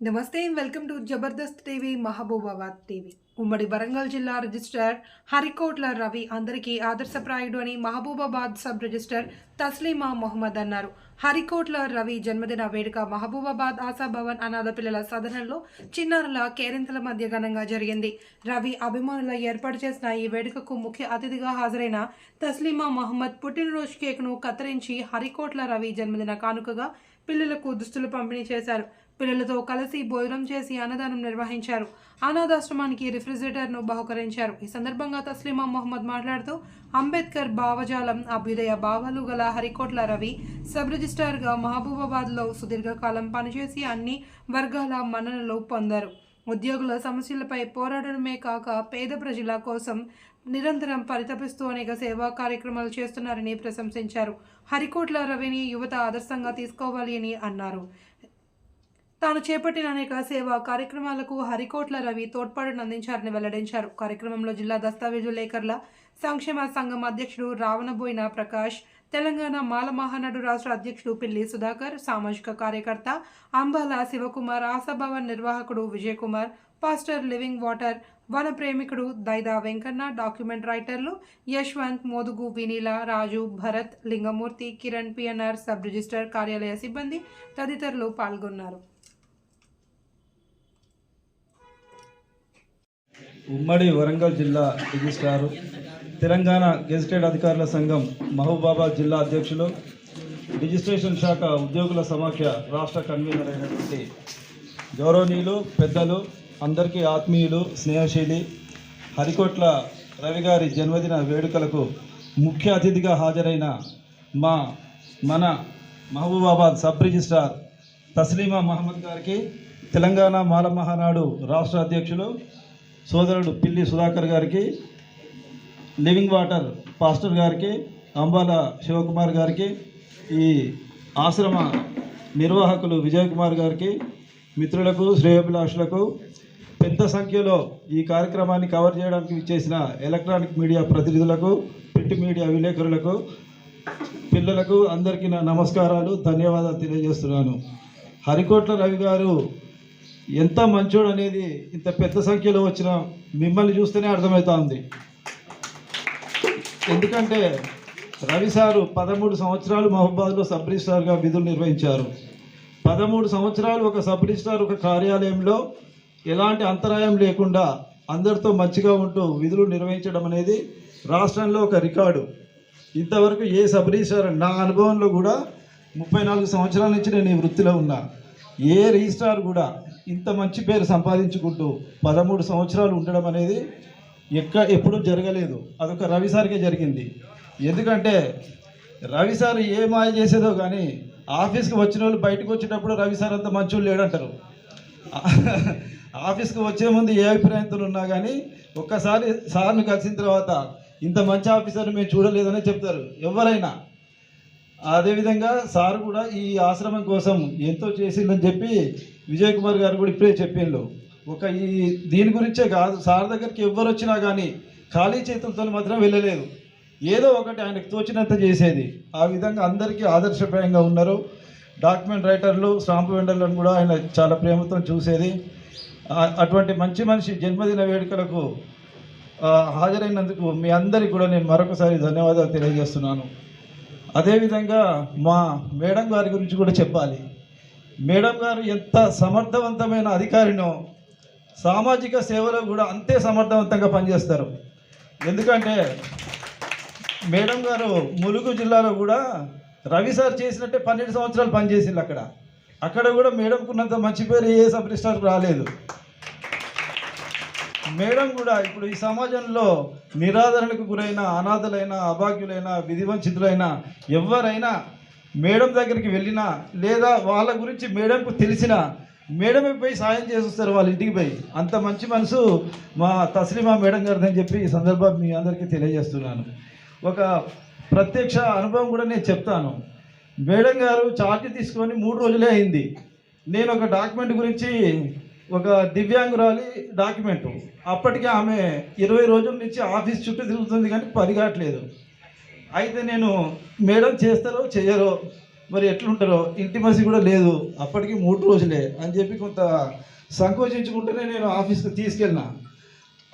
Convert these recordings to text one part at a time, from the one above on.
నమస్తే welcome to Jabardast TV Mahabubabad TV. ఉమ్మడి వరంగల్ జిల్లా రిజిస్ట్రార్ హరికోట్ల రవి అందరికీ ఆదర్శప్రాయుడు అని మహబూబాబాద్ సబ్ రిజిస్టర్ తస్లీమా మొహమ్మద్ అన్నారు. హరికోట్ల రవి జన్మదిన వేడుక మహబూబాబాద్ ఆశాభవన్ అనాథ పిల్లల సదనంలో చిన్నారుల కేరింతల మధ్య ఘనంగా జరిగింది. రవి అభిమానుల ఏర్పాటు చేసిన ఈ వేడుకకు ముఖ్య అతిథిగా హాజరైన తస్లీమా మహమ్మద్ పుట్టినరోజు కేక్ను కత్తిరించి హరికోట్ల రవి జన్మదిన కానుకగా పిల్లలకు దుస్తులు పంపిణీ చేశారు. పిల్లలతో కలిసి భోజనం చేసి అన్నదానం నిర్వహించారు. అనాథాశ్రమానికి రిఫ్రిజిరేటర్ను బహుకరించారు. ఈ సందర్భంగా తస్లీమా మొహమ్మద్ మాట్లాడుతూ అంబేద్కర్ భావజాలం అభ్యుదయ భావాలు గల హరికోట్ల రవి సబ్ రిజిస్ట్రార్గా మహబూబాబాద్లో సుదీర్ఘకాలం పనిచేసి అన్ని వర్గాల మన్ననలు పొందారు. ఉద్యోగుల సమస్యలపై పోరాడడమే కాక పేద ప్రజల కోసం నిరంతరం పరితపిస్తూ అనేక సేవా కార్యక్రమాలు చేస్తున్నారని ప్రశంసించారు. హరికోట్ల రవిని యువత ఆదర్శంగా తీసుకోవాలి అని అన్నారు. తాను చేపట్టిన అనేక సేవా కార్యక్రమాలకు హరికోట్ల రవి తోడ్పాటును అందించారని వెల్లడించారు. కార్యక్రమంలో జిల్లా దస్తావేజు లేఖర్ల సంక్షేమ సంఘం అధ్యక్షుడు రావణబోయిన ప్రకాష్ తెలంగాణ మాల మహానాడు రాష్ట్ర అధ్యక్షుడు పిల్లి సుధాకర్ సామాజిక కార్యకర్త అంబాల శివకుమార్ ఆశాభవన్ నిర్వాహకుడు విజయకుమార్ పాస్టర్ లివింగ్ వాటర్ వన ప్రేమికుడు Daida Venkanna document రైటర్లు Yashwant Modugu Vineela Raju Bharat Lingamurthy Kiran PNR sub register కార్యాలయ సిబ్బంది తదితరులు పాల్గొన్నారు. ఉమ్మడి వరంగల్ జిల్లా రిజిస్ట్రారు తెలంగాణ గెజిటెడ్ అధికారుల సంఘం మహబూబాబాద్ జిల్లా అధ్యక్షులు రిజిస్ట్రేషన్ శాఖ ఉద్యోగుల సమాఖ్య రాష్ట్ర కన్వీనర్ అయినటువంటి గౌరవనీయులు పెద్దలు అందరికీ ఆత్మీయులు స్నేహశీలి హరికోట్ల రవి గారి జన్మదిన వేడుకలకు ముఖ్య అతిథిగా హాజరైన మా మన మహబూబాబాద్ సబ్ రిజిస్ట్రార్ తస్లీమా మహమ్మద్ గారికి తెలంగాణ మాల మహానాడు రాష్ట్ర అధ్యక్షులు సోదరుడు పిల్లి సుధాకర్ గారికి లివింగ్ వాటర్ పాస్టర్ గారికి అంబాల శివకుమార్ గారికి ఈ ఆశ్రమ నిర్వాహకులు విజయ్ కుమార్ గారికి మిత్రులకు శ్రేయోభిలాషులకు పెద్ద సంఖ్యలో ఈ కార్యక్రమాన్ని కవర్ చేయడానికి ఇచ్చేసిన ఎలక్ట్రానిక్ మీడియా ప్రతినిధులకు ప్రింట్ మీడియా విలేకరులకు పిల్లలకు అందరికీ నా నమస్కారాలు ధన్యవాదాలు తెలియజేస్తున్నాను. హరికోట్ల రవి గారు ఎంత మంచోడు అనేది ఇంత పెద్ద సంఖ్యలో వచ్చిన మిమ్మల్ని చూస్తేనే అర్థమవుతోంది. ఎందుకంటే రవి సారు పదమూడు సంవత్సరాలు మహబాద్లో సబ్ రిజిస్ట్రార్గా విధులు నిర్వహించారు. పదమూడు సంవత్సరాలు ఒక సబ్ రిజిస్ట్రార్ ఒక కార్యాలయంలో ఎలాంటి అంతరాయం లేకుండా అందరితో మంచిగా ఉంటూ విధులు నిర్వహించడం అనేది రాష్ట్రంలో ఒక రికార్డు. ఇంతవరకు ఏ సబ్ రిజిస్ట్రార్ నా అనుభవంలో కూడా ముప్పై నాలుగు సంవత్సరాల నుంచి నేను ఈ వృత్తిలో ఉన్నా. ఏ రిజిస్ట్రార్ కూడా ఇంత మంచి పేరు సంపాదించుకుంటూ పదమూడు సంవత్సరాలు ఉండడం అనేది ఎక్క ఎప్పుడూ జరగలేదు. అదొక రవి సార్కే జరిగింది. ఎందుకంటే రవి సార్ ఏ మాయ చేసేదో కానీ ఆఫీస్కి వచ్చిన వాళ్ళు బయటకు వచ్చేటప్పుడు రవి సార్ అంత మంచోళ్ళు లేడంటారు. ఆఫీస్కి వచ్చే ముందు ఏ అభిప్రాయంతో ఉన్నా కానీ ఒక్కసారి సార్ని కలిసిన తర్వాత ఇంత మంచి ఆఫీసర్ని మేము చూడలేదని చెప్తారు. ఎవరైనా. అదేవిధంగా సార్ కూడా ఈ ఆశ్రమం కోసం ఎంతో చేసిందని చెప్పి విజయ్ కుమార్ గారు కూడా ఇప్పుడే చెప్పిండు ఒక ఈ దీని గురించే కాదు సార్ దగ్గరికి ఎవరు వచ్చినా కానీ ఖాళీ చేతులతో మాత్రం వెళ్ళలేదు. ఏదో ఒకటి ఆయనకు తోచినంత చేసేది. ఆ విధంగా అందరికీ ఆదర్శప్రాయంగా ఉన్నారు. డాక్యుమెంట్ రైటర్లు స్టాంపు వెండర్లను కూడా ఆయన చాలా ప్రేమతో చూసేది. అటువంటి మంచి మనిషి జన్మదిన వేడుకలకు హాజరైనందుకు మీ అందరికీ కూడా నేను మరొకసారి ధన్యవాదాలు తెలియజేస్తున్నాను. అదేవిధంగా మా మేడం గారి గురించి కూడా చెప్పాలి. మేడం గారు ఎంత సమర్థవంతమైన అధికారినో సామాజిక సేవలో కూడా అంతే సమర్థవంతంగా పనిచేస్తారు. ఎందుకంటే మేడం గారు ములుగు జిల్లాలో కూడా రవి సార్ చేసినట్టే పన్నెండు సంవత్సరాలు పనిచేసింది అక్కడ. అక్కడ కూడా మేడంకున్నంత మంచి పేరు ఏ సబ్ రాలేదు. మేడం కూడా ఇప్పుడు ఈ సమాజంలో నిరాదరణకు గురైన అనాథలైన అభాగ్యులైన విధివంచితులైన ఎవరైనా మేడం దగ్గరికి వెళ్ళినా లేదా వాళ్ళ గురించి మేడంకు తెలిసిన మేడమే పోయి సాయం చేస్తారు వాళ్ళ ఇంటికి పోయి. అంత మంచి మనసు మా తస్లిమా మేడం గారిదని చెప్పి ఈ సందర్భం మీ అందరికీ తెలియజేస్తున్నాను. ఒక ప్రత్యక్ష అనుభవం కూడా నేను చెప్తాను. మేడం గారు చార్జ్ తీసుకొని మూడు రోజులే అయింది. నేను ఒక డాక్యుమెంట్ గురించి ఒక దివ్యాంగురాలి డాక్యుమెంట్. అప్పటికే ఆమె ఇరవై రోజుల నుంచి ఆఫీస్ చుట్టూ తిరుగుతుంది కానీ పరిగాట్లేదు అయితే నేను మేడం చేస్తారో చేయరో మరి ఎట్లుంటారో ఇంటిమసీ కూడా లేదు. అప్పటికి మూడు రోజులే అని చెప్పి కొంత సంకోచించుకుంటూనే నేను ఆఫీస్కి తీసుకెళ్ళిన.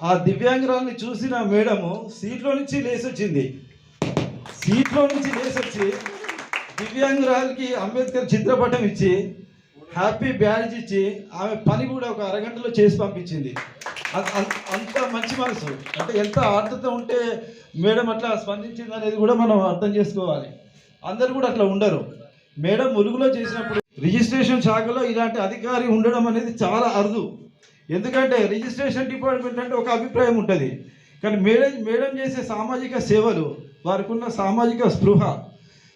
ఆ దివ్యాంగురాల్ని చూసిన మేడము సీట్లో నుంచి లేచి వచ్చింది సీట్లో నుంచి లేచి వచ్చి దివ్యాంగురాలకి అంబేద్కర్ చిత్రపటం ఇచ్చి హ్యాపీ బ్యారేజ్ ఇచ్చి ఆమె పని కూడా ఒక అరగంటలో చేసి పంపించింది. అంత మంచి మనసు. అంటే ఎంత ఆర్ద్రత ఉంటే మేడం అట్లా స్పందించింది అనేది కూడా మనం అర్థం చేసుకోవాలి. అందరు కూడా అట్లా ఉండరు. మేడం ములుగులో చేసినప్పుడు రిజిస్ట్రేషన్ శాఖలో ఇలాంటి అధికారి ఉండడం అనేది చాలా అరుదు. ఎందుకంటే రిజిస్ట్రేషన్ డిపార్ట్మెంట్ అంటే ఒక అభిప్రాయం ఉంటుంది. కానీ మేడం మేడం చేసే సామాజిక సేవలు వారికి ఉన్న సామాజిక స్పృహ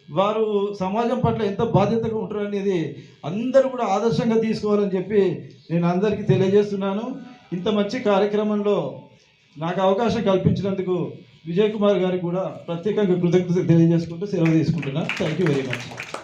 వారు సమాజం పట్ల ఎంత బాధ్యతగా ఉంటారు అనేది అందరూ కూడా ఆదర్శంగా తీసుకోవాలని చెప్పి నేను అందరికీ తెలియజేస్తున్నాను. ఇంత మంచి కార్యక్రమంలో నాకు అవకాశం కల్పించినందుకు విజయ్ కుమార్ గారికి కూడా ప్రత్యేకంగా కృతజ్ఞత తెలియజేసుకుంటూ సెలవు తీసుకుంటున్నాను. Thank you very much